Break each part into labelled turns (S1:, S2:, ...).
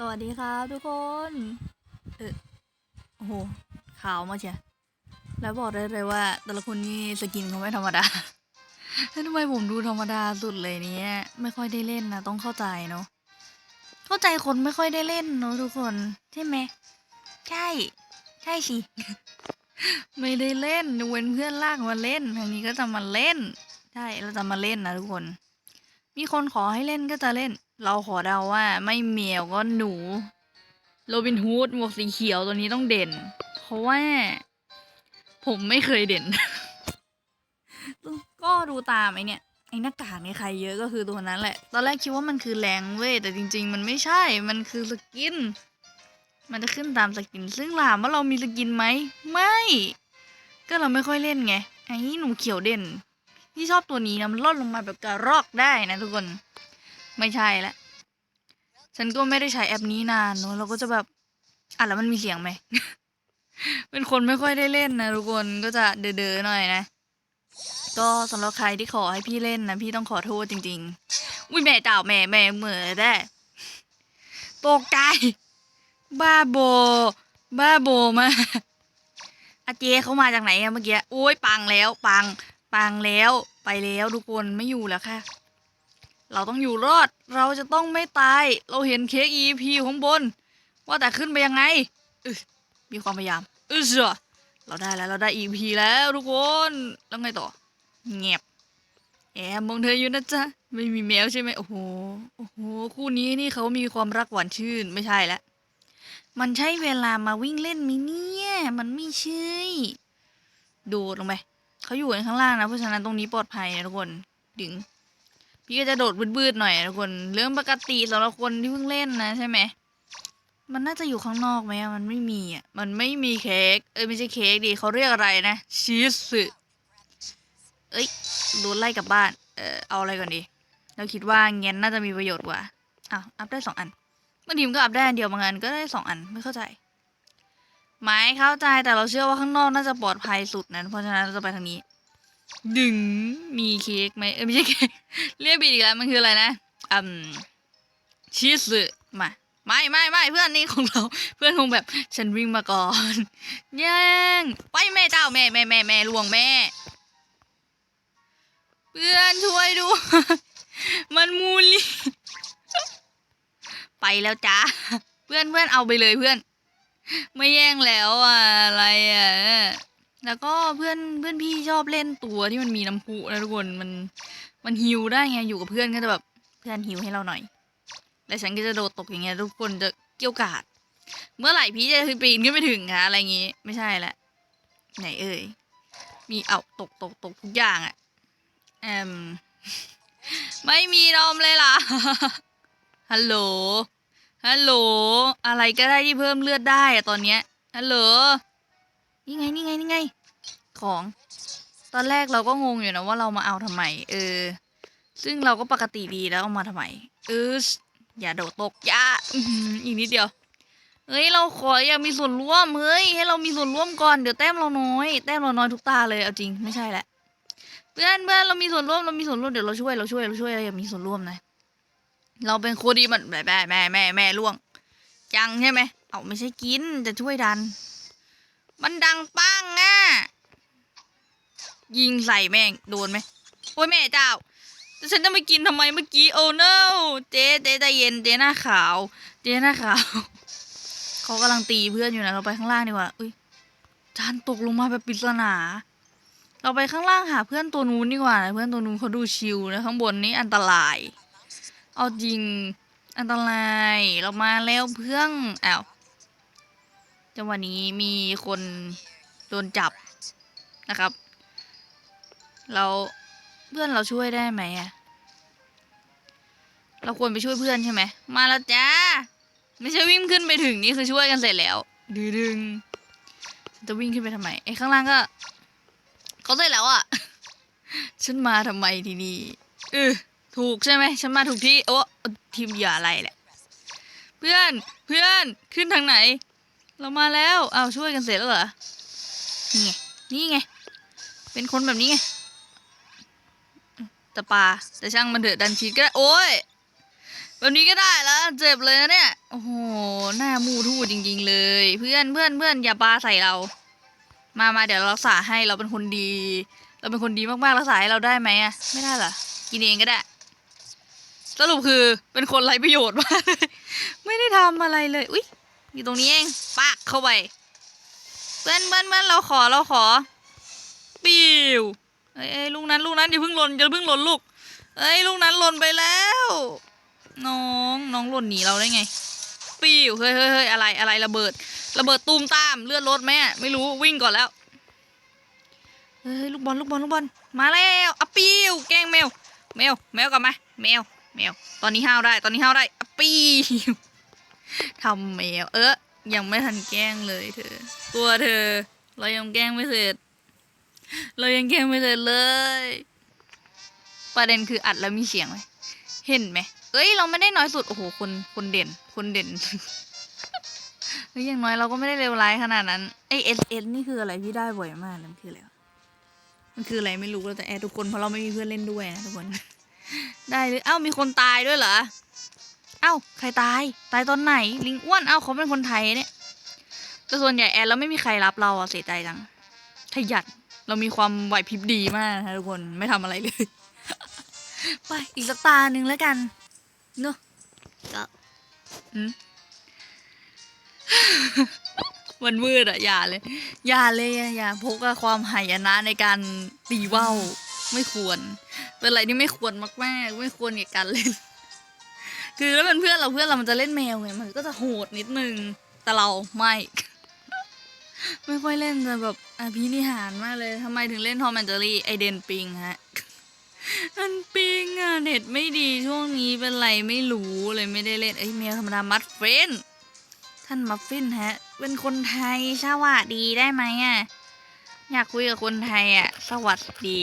S1: สวัสดีครับทุกคน เออโอ้โห ขาวมากเชียแล้วบอกได้เลยว่า แต่ละคนนี่สกินเขาไม่ธรรมดาแล้วทำไมผมดูธรรมดาสุดเลยเนี่ยไม่ค่อยได้เล่นนะต้องเข้าใจเนาะเข้าใจคนไม่ค่อยได้เล่นเนาะทุกคน ใช่ไหมใช่ ใช่สิไม่ได้เล่นเว้นเพื่อนลากมาเล่นทางนี้ก็จะมาเล่น ใช่เราจะมาเล่นนะทุกคน มีคนขอให้เล่นก็จะเล่น เราขอเดาว่าไม่เมียวก็หนู โรบินฮูดหมวกสีเขียวตัวนี้ต้องเด่น เพราะว่า ผมไม่เคยเด่น ก็ดูตามไอเนี่ยไอหน้ากากในใครเยอะก็คือตัวนั้นแหละ ตอนแรกคิดว่ามันคือแรงเว้ยแต่จริง ๆ มันไม่ใช่ มันคือสกิน มันจะขึ้นตามสกิน ซึ่งถามว่าเรามีสกินไหม ไม่ ก็เราไม่ค่อยเล่นไง ไอ้หนูเขียวเด่น ที่ชอบตัวนี้นะมันล่นลงมาแบบกระรอกได้นะทุกคน ไม่ใช่ละฉันก็ไม่ได้ใช้แอปนี้นานเนอะเราก็จะแบบอะแล้วมันมีเสียงไหม เป็นคนไม่ค่อยได้เล่นนะทุกคนก็จะเด๋อๆหน่อยนะ ก็สำหรับใครที่ขอให้พี่เล่นนะพี่ต้องขอโทษจริง ๆ อุ้ยแม่เจ้าแม่แม่เหมือได้ตกใจบ้าโบ บ้าโบมาอาเจเขามาจากไหนอะเมื่อกี้โอ้ยปังแล้ว ปัง ปังแล้วไปแล้วทุกคนไม่อยู่แล้วค่ะ เราต้องอยู่รอด เราจะต้องไม่ตาย เราเห็นเค้ก EP ข้างบน ว่าแต่ขึ้นไปยังไงอึมีความพยายามอึเสือเราได้แล้ว เราได้ EP แล้วทุกคน แล้วไงต่อ เงียบ แอบมองเธออยู่นะจ๊ะ ไม่มีแมวใช่ไหมโอ้โห โอ้โห คู่นี้นี่เขามีความรักหวานชื่น ไม่ใช่แล้วมันใช่เวลามาวิ่งเล่นมิเนี่ย มันไม่ใช่ดดลงไป เขาอยู่กันข้างล่างนะ เพราะฉะนั้นตรงนี้ปลอดภัยนะทุกคน ดึง พี่ก็จะโดดบืดๆหน่อยทุกคนเรื่องปกติสำหรับคนที่เพิ่งเล่นนะใช่ไหมมันน่าจะอยู่ข้างนอกไหมมันไม่มีอะมันไม่มีเค้กเอ้ยไม่ใช่เค้กดิเขาเรียกอะไรนะชีสเอ้ยโดนไล่กลับบ้านเออเอาอะไรก่อนดีเราคิดว่าเงี้ยน่าจะมีประโยชน์กว่าอ้าวอัพได้สองอันบางทีมนก็อัพได้อันเดียวบางอันก็ได้สองอันไม่เข้าใจไม่เข้าใจแต่เราเชื่อว่าข้างนอกน่าจะปลอดภัยสุดนั้นเพราะฉะนั้นเราจะไปทางนี้ ดึงมีเค้กไหมเออไม่ใช่เค้กเรียกผิดอีกแล้วมันคืออะไรนะอืมชีสมาไม่ไม่ไม่เพื่อนนี่ของเราเพื่อนคงแบบฉันวิ่งมาก่อนแย่งไปแม่เจ้าแม่แม่แม่แม่ลวงแม่ เพื่อนช่วยดู มันมูลี่ไปแล้วจ้าเพื่อนเพื่อนเอาไปเลยเพื่อน ไม่แย่งแล้วอะอะไรอะ แล้วก็เพื่อนเพื่อนพี่ชอบเล่นตัวที่มันมีน้ำพุนะทุกคนมันมันฮิวได้ไงอยู่กับเพื่อนก็จะแบบเพื่อนฮิวให้เราหน่อย แล้วฉันก็จะโดดตกอย่างเงี้ยทุกคนจะเกี่ยวกาด เมื่อไหร่พี่จะปีนขึ้นไปถึงคะอะไรอย่างงี้ ไม่ใช่ละไหนเอ่ยมีเอาตกตกตกทุกอย่างอะแอมไม่มีนมเลยล่ะฮัลโหลฮัลโหลอะไรก็ได้ที่เพิ่มเลือดได้อะตอนเนี้ยฮัลโหล นี่ไงนี่ไงนี่ไง ของ ตอนแรกเราก็งงอยู่นะว่าเรามาเอาทำไม เออ ซึ่งเราก็ปกติดีแล้วเอามาทำไมเอออย่าโดดตกอย่าอีกนิดเดียวเฮ้ยเราขออยากมีส่วนร่วมเฮ้ยให้เรามีส่วนร่วมก่อนเดี๋ยวแต้มเราน้อยแต้มเราน้อยทุกตาเลยเอาจริงไม่ใช่แหละเพื่อนเพื่อนเรามีส่วนร่วมเรามีส่วนร่วมเดี๋ยวเราช่วยเราช่วยเราช่วยเราอยากมีส่วนร่วมนะเราเป็นโคดีมันแม่แม่แม่แม่แม่ล่วงจังใช่ไหมเอาไม่ใช่กินจะช่วยดัน มันดังปังอะ ยิงใส่แม่ง โดนไหมโอ้ยแม่เจ้าแต่ฉันจะไปกินทำไมเมื่อกี้ โอ้ no เจ๊เจ๊ใจเย็นเจ๊หน้าขาว เจ๊หน้าขาว เขากำลังตีเพื่อนอยู่นะ เราไปข้างล่างดีกว่าอุ้ยจานตกลงมาแบบปริศนา เราไปข้างล่างหาเพื่อนตัวนู้นดีกว่านะเพื่อนตัวนู้นเขาดูชิลนะข้างบนนี่อันตราย เอาจริงอันตราย เรามาแล้วเพื่อนอ้าว จังหวะนี้มีคนโดนจับนะครับ เราเพื่อนเราช่วยได้ไหมอะเราควรไปช่วยเพื่อนใช่ไหม มาแล้วจ้า ไม่ใช่วิ่งขึ้นไปถึงนี่คือช่วยกันเสร็จแล้ว ดึงดึงจะวิ่งขึ้นไปทำไมไอ้ข้างล่างก็เขาเสร็จแล้วอะฉันมาทำไมทีนี่เออถูกใช่ไหมฉันมาถูกที่โอ้ทีมเหยื่ออะไรแหละ เพื่อนเพื่อนขึ้นทางไหน เรามาแล้วเอาช่วยกันเสร็จแล้วเหรอ นี่ไง นี่ไง เป็นคนแบบนี้ไงแต่ปลาแต่ช่างมันเถอะดันชีดก็ได้ โอ้ย แบบนี้ก็ได้แล้วเจ็บเลยนะเนี่ย โอ้โห หน้ามูทู่จริง ๆ เลย เพื่อนเพื่อนเพื่อนอย่าปาใส่เรา มามาเดี๋ยวเรารักษาให้เราเป็นคนดี เราเป็นคนดีมากๆรักษาให้เราได้ไหมอะไม่ได้เหรอ กินเองก็ได้ สรุปคือเป็นคนไร้ประโยชน์มากไม่ได้ทำอะไรเลย อุ๊ย อยู่ตรงนี้เองปากเข้าไปเพื่อนเพื่อนเพื่อนเราขอเราขอ ปิวเอ้ยลูกนั้นลูกนั้นอย่าเพิ่งหล่นอย่าเพิ่งหล่นลูก เอ้ยลูกนั้นหล่นไปแล้ว น้องน้องหล่นหนีเราได้ไง ปิวเฮ้ยเฮ้ยเฮ้ยอะไรอะไรระเบิด ระเบิดตูมตามเลือดรถไหมอะไม่รู้วิ่งก่อนแล้วเฮ้ยลูกบอลลูกบอลลูกบอลมาแล้วอะปิวแกงแมว แมวแมวกลับมาแมวแมวตอนนี้ห้าวได้ตอนนี้ห้าวได้อะปิว ทำแมว เออยังไม่ทันแกล้งเลยเธอ ตัวเธอ เรายังแกล้งไม่เสร็จ เรายังแกล้งไม่เสร็จเลย ประเด็นคืออัดแล้วมีเสียงไหมเห็นไหม เอ้ย เราไม่ได้น้อยสุด โอ้โห คน คนเด่น คนเด่นเฮ้ยอย่างน้อยเราก็ไม่ได้เลวร้ายขนาดนั้น ไอเอสเอสนี่คืออะไรพี่ได้บ่อยมากนะมันคืออะไรวะมันคืออะไรไม่รู้เราแต่แอดทุกคนเพราะเราไม่มีเพื่อนเล่นด้วยนะทุกคน ได้เลย เอ้ามีคนตายด้วยเหรอเอ้าใครตาย ตายตอนไหน ลิงอ้วน เอ้าเขาเป็นคนไทยเนี่ย แต่ส่วนใหญ่แอดแล้วไม่มีใครรับเราอะเสียใจจังขยันเรามีความไหวพริบดีมากนะทุกคน ไม่ทำอะไรเลย ไป อีกสักตาหนึ่งแล้วกัน เนอะก็อืมมันมืดอะอย่าเลย อย่าเลยอะอย่าพกอะความหายนะในการตีว่าวไม่ควร เป็นอะไรที่ไม่ควรมากๆ ไม่ควรกับการเล่น คือถ้าเป็นเพื่อนเราเพื่อนเรามันจะเล่นแมวไงมันก็จะโหดนิดนึงแต่เราไม่ ไม่ค่อยเล่นจะแบบอภินิหารมากเลยทำไมถึงเล่นทอมแอนเจอรี่ไอเดนปิงฮะมันปิงอะเน็ตไม่ดีช่วงนี้เป็นไรไม่รู้เลยไม่ได้เล่นเอ้ยแมวธรรมดามัดเฟนท่านมัฟฟินฮะ เป็นคนไทยสวัสดีได้ไหมอะ อยากคุยกับคนไทยอะ สวัสดี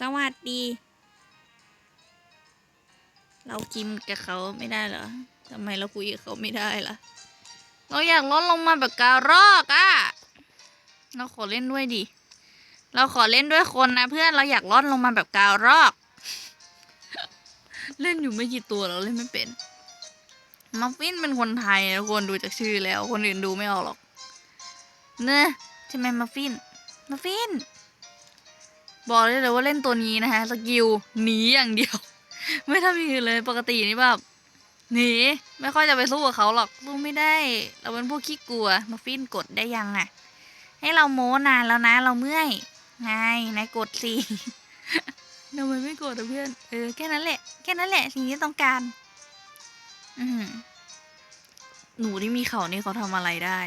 S1: สวัสดี เรากิมกับเขาไม่ได้เหรอทำไมเราคุยกับเขาไม่ได้ล่ะ เราอยากลดลงมาแบบการอกอะ เราขอเล่นด้วยดิ เราขอเล่นด้วยคนนะเพื่อน เราอยากลดลงมาแบบการอก เล่นอยู่ไม่กี่ตัวเราเล่นไม่เป็น มัฟฟินเป็นคนไทยทุกคนดูจากชื่อแล้ว คนอื่นดูไม่ออกหรอก เนอะใช่ไหมมัฟฟิน มัฟฟิน บอกได้เลยว่าเล่นตัวนี้นะฮะ สกิลหนีอย่างเดียว ไม่ทำอย่างอื่นเลยปกตินี่แบบหนีไม่ค่อยจะไปสู้กับเขาหรอกสู้ไม่ได้ เราเป็นพวกขี้กลัวมัฟฟินกดได้ยังอะให้เราโม้นานแล้วนะ เราเมื่อยไงนายกดสิทำไมไม่กดอะเพื่อนเออแค่นั้นแหละแค่นั้นแหละ สิ่งที่ต้องการ อืมหนูที่มีเขานี่เขาทำอะไรได้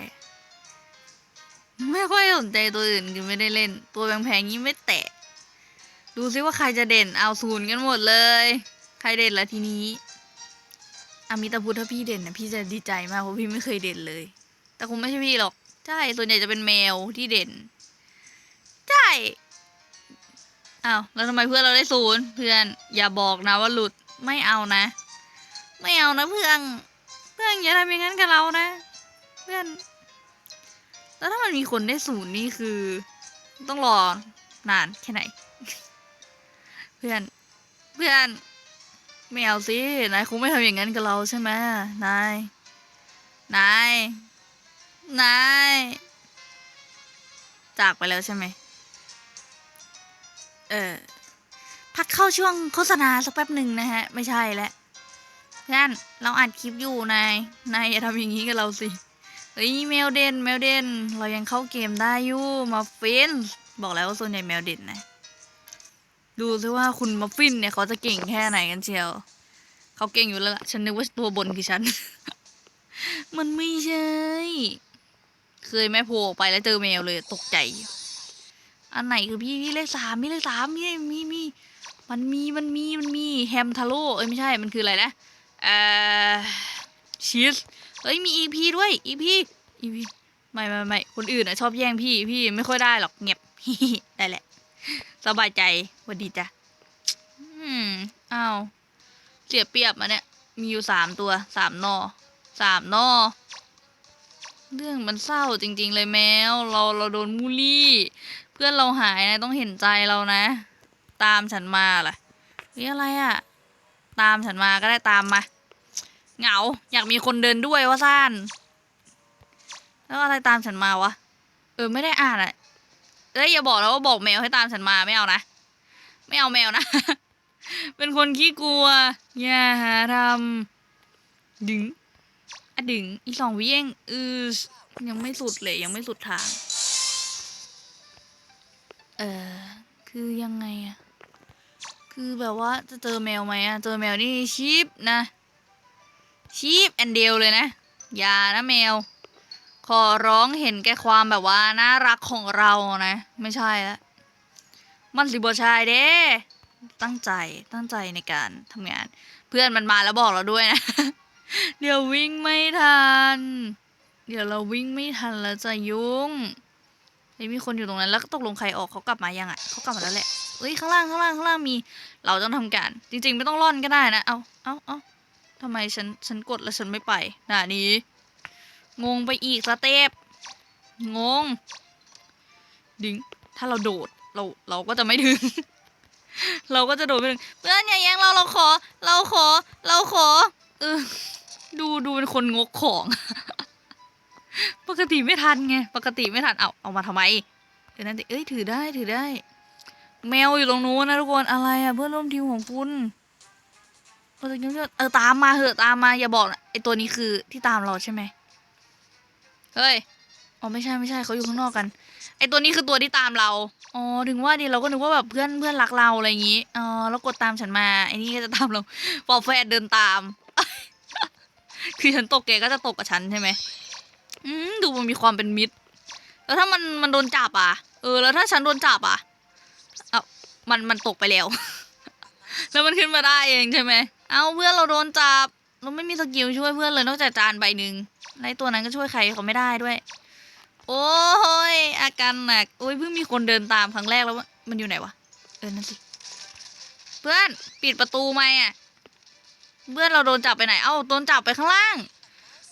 S1: ไม่ค่อยสนใจตัวอื่นคือไม่ได้เล่น ตัวแพงๆนี้ไม่แตะ ดูซิว่าใครจะเด่นเอาศูนย์กันหมดเลย ใครเด่นละทีนี้อามิตาพุทธถ้าพี่เด่นนะพี่จะดีใจมากเพราะพี่ไม่เคยเด่นเลย แต่คงไม่ใช่พี่หรอก ใช่ส่วนใหญ่จะเป็นแมวที่เด่น ใช่อ้าวแล้วทำไมเพื่อนเราได้ศูนย์เพื่อนอย่าบอกนะว่าหลุดไม่เอานะ ไม่เอานะเพื่อนเพื่อนอย่าทำอย่างนั้นกับเรานะ เพื่อน แล้วถ้ามันมีคนได้ศูนย์นี่คือ ต้องรอนานแค่ไหน เพื่อน เพื่อนไม่เอาสิ นายคงไม่ทำอย่างนั้นกับเราใช่ไหมนาย นาย นาย จากไปแล้วใช่ไหม เออ พักเข้าช่วงโฆษณาสักแป๊บหนึ่งนะฮะ ไม่ใช่แล้วเพื่อนเราอัดคลิปอยู่นาย นายอย่าทำอย่างนี้กับเราสิ เฮ้ยแมวเด่นแมวเด่นเรายังเข้าเกมได้อยู่ มาฟินบอกแล้วว่าส่วนใหญ่แมวเด่นนะ ดูซิว่าคุณมัฟฟินเนี่ยเขาจะเก่งแค่ไหนกันเชียว เขาเก่งอยู่แล้วล่ะ ฉันนึกว่าตัวบนคือฉัน มันไม่ใช่ เคยแม่โผล่ไปแล้วเจอแมวเลยตกใจ อันไหนคือพี่พี่เลขสามพี่เลขสามพี่มีมี มันมีมันมีมันมีแฮมทาโร่เอ้ยไม่ใช่ มันคืออะไรนะ เอ่อชีสเฮ้ยมีอีพีด้วยอีพีอีพีไม่ไม่ไม่คนอื่นอะชอบแย่งพี่พี่ไม่ค่อยได้หรอกเงียบได้แหละ สบายใจวัสดีจ้ะ อืมอ้าวเสียเปรียบมาเนี่ย มีอยู่สามตัว สามนอ สามนอ เรื่องมันเศร้าจริง ๆ เลยแมว เราเราโดนมูลลี่ เพื่อนเราหายนะต้องเห็นใจเรานะ ตามฉันมาล่ะนี่อะไรอะ่ะ ตามฉันมาก็ได้ตามมา เหงา อยากมีคนเดินด้วยว่าซ่าน แล้วอะไรตามฉันมาวะ เออไม่ได้อ่านอะ เอ้ยอย่าบอกแล้วว่าบอกแมวให้ตามฉันมาไม่เอานะ ไม่เอาแมวนะ เป็นคนขี้กลัว อย่าหาทำดึงอะดึงอีสองวิเองเออยังไม่สุดเลยยังไม่สุดทาง เออคือยังไงอะคือแบบว่าจะเจอแมวไหมอะเจอแมวนี่ชีพนะชีพแอนเดลเลยนะอย่านะแมว ขอร้องเห็นแก่ความแบบว่าน่ารักของเรานะ ไม่ใช่ละมันสิบชายเด้ ตั้งใจตั้งใจในการทำงาน เพื่อนมันมาแล้วบอกเราด้วยนะ เดี๋ยววิ่งไม่ทัน เดี๋ยวเราวิ่งไม่ทันแล้วจะยุ่งเฮ้ยมีคนอยู่ตรงนั้นแล้วก็ตกลงใครออกเขากลับมายังอะเขากลับมาแล้วแหละเอ้ยข้างล่างข้างล่างข้างล่างมี เราต้องทำการ จริง ๆ ไม่ต้องร่อนก็ได้นะ เอาเอาเอาทำไมฉันฉันกดแล้วฉันไม่ไปหน่ะนี้ งงไปอีกสเต็ปงง ดึง ถ้าเราโดดเราเราก็จะไม่ถึง เราก็จะโดดไปถึงเพื่อนอย่าแย่งเราเราขอ เราขอ เราขอ เออ ดูดูเป็นคนงกของ ปกติไม่ทันไง ปกติไม่ทัน เอาเอามาทำไมเดี๋ยวนั่นเอ้ยถือได้ถือได้ แมวอยู่ตรงนู้นนะทุกคนอะไรอะเพื่อนร่วมทีมของคุณเออเออตามมาเหอะตามมาอย่าบอกนะไอตัวนี้คือที่ตามเราใช่ไหม เฮ้ย อ๋อไม่ใช่ไม่ใช่เขาอยู่ข้างนอกกัน ไอตัวนี้คือตัวที่ตามเรา อ๋อถึงว่าดิเราก็นึกว่าแบบเพื่อนเพื่อนรักเราอะไรอย่างงี้อ๋อแล้วกดตามฉันมาไอนี่ก็จะตามเราปอแฟดเดินตาม คือฉันตกแกก็จะตกกับฉันใช่ไหมอืมดูมันมีความเป็นมิตร แล้วถ้ามันมันโดนจับอะ เออแล้วถ้าฉันโดนจับอะเอามันมันตกไปแล้ว แล้วมันขึ้นมาได้เองใช่ไหม เอาเพื่อนเราโดนจับ เราไม่มีสกิลช่วยเพื่อนเลยนอกจากจานใบหนึ่งไล่ตัวนั้นก็ช่วยใครเขาไม่ได้ด้วย โอ้ยอาการหนักโอ้ยเพิ่งมีคนเดินตามครั้งแรกแล้วมันอยู่ไหนวะเออนั่นสิเพื่อนปิดประตูไหมอะเพื่อนเราโดนจับไปไหนเอ้าโดนจับไปข้างล่าง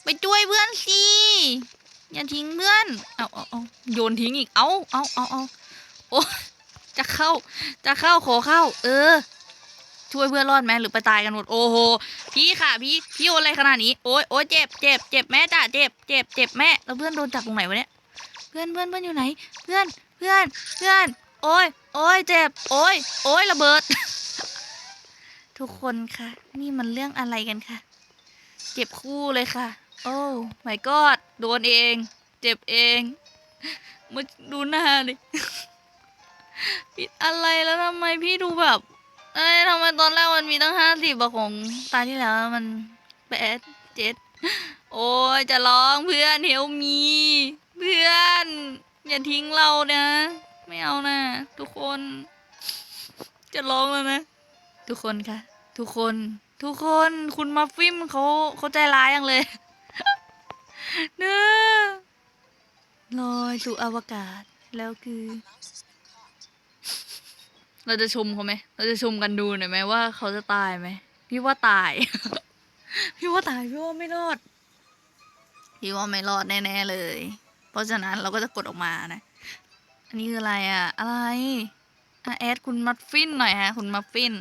S1: ไปช่วยเพื่อนสิอย่าทิ้งเพื่อนเอาเอาเอาโยนทิ้งอีกเอาเอาเอาเอาโอ้จะเข้าจะเข้าขอเข้า เออ ช่วยเพื่อนรอดไหมหรือไปตายกันหมดโอ้โหพี่ค่ะพี่พี่โอนอะไรขนาดนี้โอ้ยโอ้ยเจ็บเจ็บเจ็บแม่จ้ะเจ็บเจ็บเจ็บแม่แล้วเพื่อนโดนจับตรงไหนวะเนี่ยเพื่อนเพื่อนเพื่อนอยู่ไหน เพื่อนเพื่อนเพื่อนโอ้ยโอ้ยเจ็บโอ้ยโอ้ยระเบิด ทุกคนค่ะ นี่มันเรื่องอะไรกันค่ะ เจ็บคู่เลยค่ะ โอ้ my god โดนเอง เจ็บเองมาดูหน้าดิผิดอะไรแล้วทำไมพี่ดูแบบ เอ้ยทำไมตอนแรกมันมีตั้งห้าสิบอะของตาที่แล้วมันแปดเจ็ดโอ้ยจะร้องเพื่อนเฮลมีเพื่อน อย่าทิ้งเรานะ ไม่เอานะ ทุกคน จะร้องแล้วนะ ทุกคนค่ะ ทุกคน ทุกคนคุณมาฟิมเขาเขาใจร้ายยังเลยเน้อลอยสู่อวกาศแล้วคือ เราจะชมเขาไหม เราจะชมกันดูหน่อยไหมว่าเขาจะตายไหม พี่ว่าตาย พี่ว่าตาย พี่ว่าไม่รอด พี่ว่าไม่รอดแน่ๆเลย เพราะฉะนั้นเราก็จะกดออกมานะ อันนี้คืออะไรอะอะไรอะแอดคุณมัฟฟินหน่อยฮะ คุณมัฟฟิน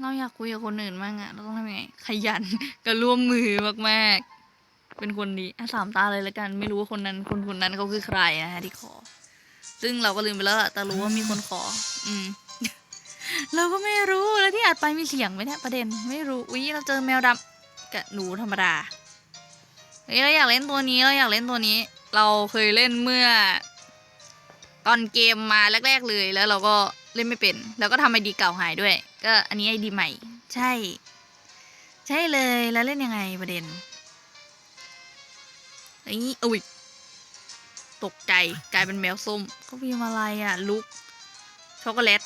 S1: เราอยากคุยกับคนอื่นบ้างอะเราต้องทำยังไง ขยันกับร่วมมือมากๆ เป็นคนดีอะสามตาเลยละกัน ไม่รู้ว่าคนนั้น คนคนนั้นเขาคือใครนะฮะที่ขอ ซึ่งเราก็ลืมไปแล้วล่ะแต่รู้ว่ามีคนขอ อืม เราก็ไม่รู้แล้วที่อัดไปมีเสียงไหมเนี่ยประเด็นไม่รู้อุ้ยเราเจอแมวดำกับหนูธรรมดาเฮ้ยเราอยากเล่นตัวนี้เราอยากเล่นตัวนี้ เราเคยเล่นเมื่อ ตอนเกมมาแรก ๆ เลยแล้วเราก็เล่นไม่เป็น แล้วก็ทำไอดีเก่าหายด้วย ก็อันนี้ไอดีใหม่ ใช่ ใช่เลยแล้วเล่นยังไงประเด็นไอ้นี่อุ้ย ตกใจกลายเป็นแมวส้มเขาพิมพ์อะไรอะลุกช็อกโกแลต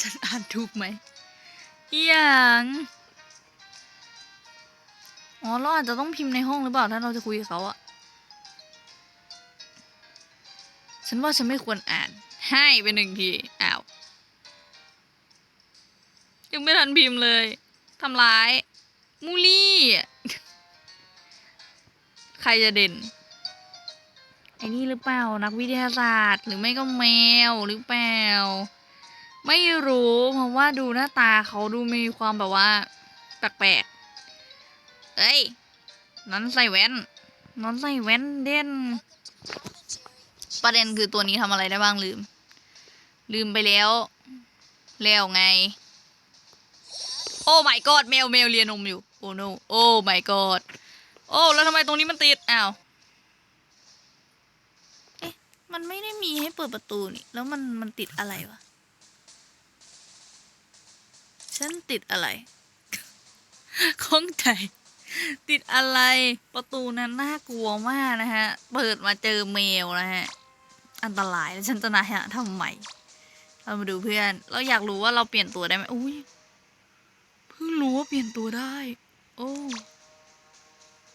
S1: ฉันอ่านถูกไหมอย่างอ๋อเราอาจจะต้องพิมพ์ในห้องหรือเปล่าถ้าเราจะคุยกับเขาอะฉันว่าฉันไม่ควรอ่าน ให้ไปหนึ่งทีอ้าวยังไม่ทันพิมพ์เลยทำร้าย มูลี่ ใครจะเด่น ไอ้นี่หรือเปล่านักวิทยาศาสตร์ หรือไม่ก็แมวหรือเปล่าไม่รู้เพราะว่าดูหน้าตาเขาดูมีความแบบว่าแปลกๆเอ้ยนอนใส่แว่นนอนใส่แว่นเด่น ประเด็นคือตัวนี้ทำอะไรได้บ้างลืม ลืมไปแล้ว แล้วไง โอ้ my god แมวแมวเลียนนมอยู่ โอ้ no โอ้ my god โอ้ แล้วทำไมตรงนี้มันติด อ้าว มันไม่ได้มีให้เปิดประตูนี่ แล้วมันมันติดอะไรวะ ฉันติดอะไรข้องใจ ติดอะไรประตูนั้นน่ากลัวมากนะฮะ เปิดมาเจอแมวนะฮะ อันตรายแล้วฉันจะนะฮะทำไมเรามาดูเพื่อน เราอยากรู้ว่าเราเปลี่ยนตัวได้ไหมอุ้ยเพิ่งรู้ว่าเปลี่ยนตัวได้ โอ้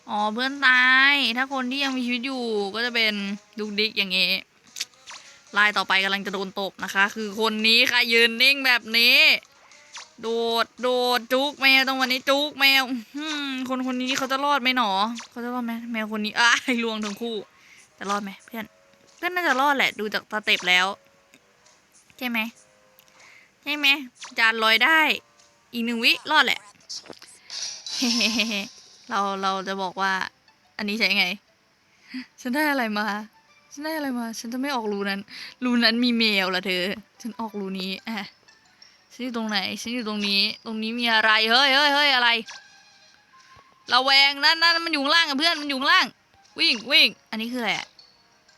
S1: อ๋อเพื่อนตาย ถ้าคนที่ยังมีชีวิตอยู่ก็จะเป็นดุกดิกอย่างงี้ลายต่อไปกำลังจะโดนตบนะคะ คือคนนี้ค่ะยืนนิ่งแบบนี้ โดดโดดจุกแมวตรงวันนี้จุกแมวคนคนนี้เขาจะรอดไหมหนอเขาจะรอดไหมแมวคนนี้อ้ายลวงทั้งคู่จะรอดไหมเพื่อนเพื่อนน่าจะรอดแหละดูจากสเต็ปแล้วใช่ไหมใช่ไหมจานลอยได้ อีกหนึ่งวิรอดแหละ เราเราจะบอกว่า อันนี้ใช้ไง ฉันได้อะไรมา ฉันได้อะไรมา ฉันจะไม่ออกรูนั้น รูนั้นมีแมวละเธอ ฉันออกรูนี้อะฉันอยู่ตรงไหน ฉันอยู่ตรงนี้ ตรงนี้มีอะไร เฮ้ยเฮ้ยเฮ้ยอะไรระแวงนั่นนั่นมันอยู่ล่างกับเพื่อน มันอยู่ล่าง วิ่งวิ่ง อันนี้คืออะไร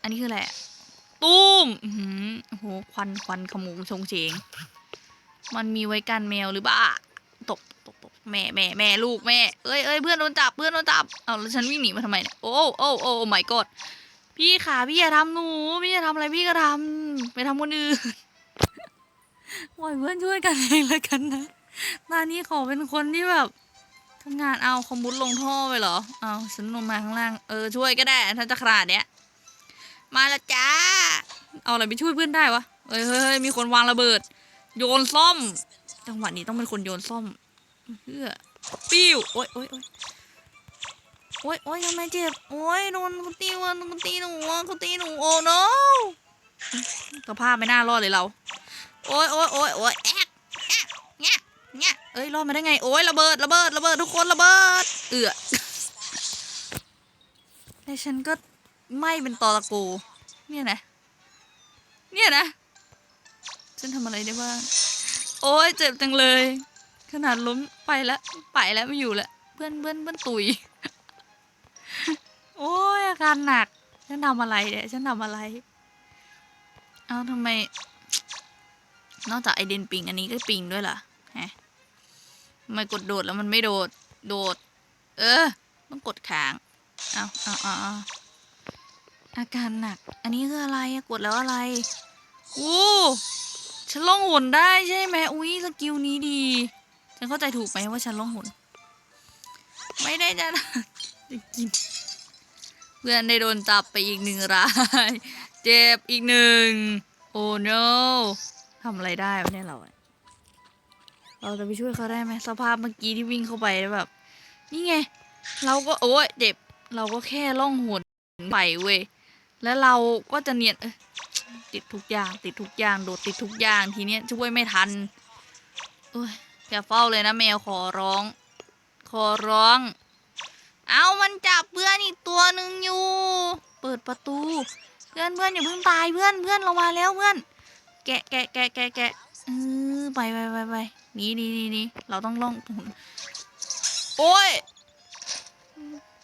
S1: อันนี้คืออะไรตุ้มโอ้โห ควันควันขโมงชงเฉง มันมีไว้กันแมวหรือเปล่าตบตบตบ แม่แม่แม่ลูกแม่เอ้ยเอ้ยเพื่อนโดนจับเพื่อนโดนจับเอาแล้วฉันวิ่งหนีมาทำไมเนี่ยโอ้โอ้โอ้ my god พี่ขาพี่อย่าทำหนูพี่อย่าทำอะไรพี่ก็ทำไปทำคนอื่นปล่อยเพื่อนช่วยกันเองแล้วกันนะตอนนี้ขอเป็นคนที่แบบทำงานเอาคอมมุดลงท่อไปเหรอเอาฉันลงมาข้างล่างเออช่วยก็ได้ถ้าจะขนาดเนี้ยมาละจ้าเอาอะไรไปช่วยเพื่อนได้วะเฮ้ยเฮ้ยมีคนวางระเบิด โยนซ่อม จังหวะนี้ต้องเป็นคนโยนซ่อม เพื่อปิ้ว โอ๊ยโอ๊ยโอ๊ยโอ๊ยโอ๊ยทำไมเจ็บ โอ๊ยโดนเขาตีวันเขาตีหนูอะเขาตีหนู โอ้ no สภาพไม่น่ารอดเลยเรา โอ๊ยโอ๊ยโอ๊ยโอ๊ยแอ๊กแอ๊กแง่แง่เอ้ย รอดมาได้ไง โอ๊ยระเบิด ระเบิด ระเบิด ทุกคน ระเบิด เอือแต่ฉันก็ไม่เป็นตอตะโกเนี่ยนะ เนี่ยนะ ฉันทำอะไรได้บ้าง โอ๊ยเจ็บจังเลย ขนาดล้มไปแล้วไปแล้วไม่อยู่แล้วเพื่อนเพื่อนเพื่อนตุย โอ้ยอาการหนัก ฉันทำอะไรเนี่ยฉันทำอะไร เอาทำไม นอกจากไอเดนปิงอันนี้ก็ปิงด้วยล่ะฮะทำไมกดโดดแล้วมันไม่โดด โดด เออ ต้องกดค้าง เอาเอาเอาเอาอาการหนัก อันนี้คืออะไรอะกดแล้วอะไรโอ้ฉันล่องหนได้ใช่ไหมอุ้ยสกิลนี้ดี ฉันเข้าใจถูกไหมว่าฉันล่องหนไม่ได้จะจะกิน เพื่อนได้โดนจับไปอีกหนึ่งราย เจ็บอีกหนึ่ง โอ้ no ทำอะไรได้วะเนี่ยเรา เราจะไปช่วยเขาได้ไหมสภาพเมื่อกี้ที่วิ่งเข้าไปแล้วแบบ นี่ไง เราก็โอ้ยเจ็บ เราก็แค่ล่องหนไปเว้ย แล้วเราก็จะเนียนเอ้ยติดทุกอย่าง ติดทุกอย่าง โดดติดทุกอย่างทีเนี้ยช่วยไม่ทัน โอ้ย อย่าเฝ้าเลยนะแมวขอร้อง ขอร้อง เอามันจับเพื่อนอีกตัวหนึ่งอยู่ เปิดประตู เพื่อนเพื่อนอย่าเพิ่งตายเพื่อนเพื่อนเรามาแล้วเพื่อน แกะแกะแกะแกะแกะเออไปไปไปไปนีหนีหนีหนีเราต้องล่องหนโอ้ย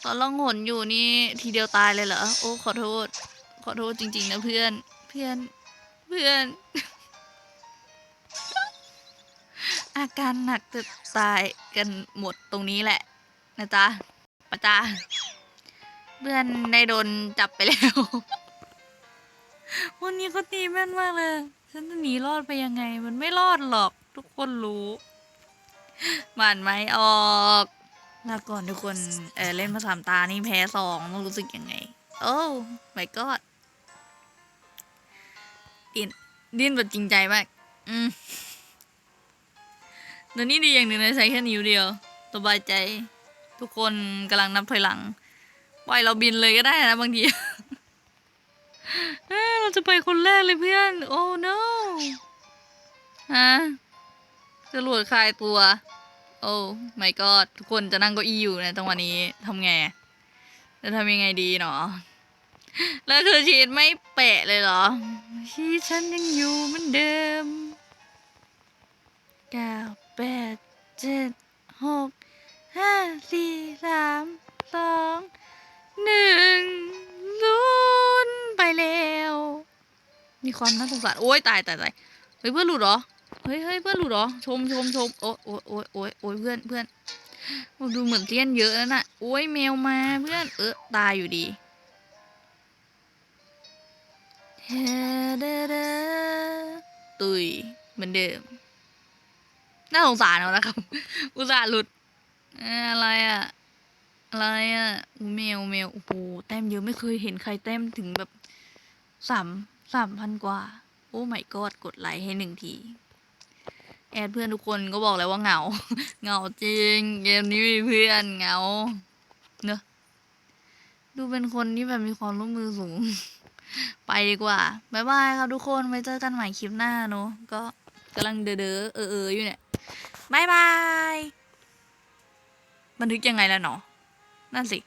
S1: ตอนล่องหนอยู่นี่ทีเดียวตายเลยเหรอโอ้ขอโทษ ขอโทษจริง ๆ นะเพื่อนเพื่อนเพื่อน อาการหนักจะตายกันหมดตรงนี้แหละ นะจ๊ะปะจ๊ะเพื่อนได้โดนจับไปแล้ว วันนี้เขาตีแม่นมากเลย ฉันจะหนีรอดไปยังไง มันไม่รอดหรอกทุกคนรู้มันไม่ออกลาก่อนทุกคนเออเล่นมาสามตานี่แพ้สองต้องรู้สึกยังไง โอ้ my god ดิ้นดิ้นแบบจริงใจมาก อืม เดี๋ยวนี้ดีอย่างหนึ่งนะใช้แค่นิ้วเดียวสบายใจ ทุกคนกำลังนับถอยหลังปล่อยเราบินเลยก็ได้นะบางทีเราจะไปคนแรกเลยเพื่อน โอ้ no ฮฮะจรวดคลายตัว โอ้ my god ทุกคนจะนั่งเก้าอี้อยู่ในจังหวะนี้ทำไงจะทำยังไงดีเนาะแล้วคือชีตไม่เปะเลยเหรอชีฉันยังอยู่เหมือนเดิมก้าแป ดเจ็ดหกห้าสี่สามสองหนึ่งศูนย์ไปแล้ว มีความน่าสงสารโอ๊ยตายตายตายเฮ้ยเพื่อนหลุดเหรอเฮ้ยเฮ้ยเพื่อนหลุดเหรอชมชมชมโอ๊ยโอ๊ยโอ๊ยโอ๊ยโอ๊ยเพื่อนเพื่อนดูเหมือนเตี้ยนเยอะแล้วน่ะโอ๊ยแมวมาเพื่อนเออตายอยู่ดีเฮ้เดเดตุยเหมือนเดิม น่าสงสารเอานะครับ อุตส่าห์หลุดอะไรอะอะไรอะอูแมวแมวโอ้โหแต้มเยอะไม่เคยเห็นใครแต้มถึงแบบสามสามพันกว่า โอ้ my god กดไลค์ให้หนึ่งที แอดเพื่อนทุกคนก็บอกแล้วว่าเหงา เหงาจริง เกมนี้มีเพื่อนเหงา เนอะดูเป็นคนที่แบบมีความร่วมมือสูง ไปดีกว่า บ๊ายบายครับทุกคน ไว้เจอกันใหม่คลิปหน้าเนอะก็กำลังเดอเดอเออเอออยู่เนี่ย บายบาย บันทึกยังไงล่ะเนาะนั่นสิ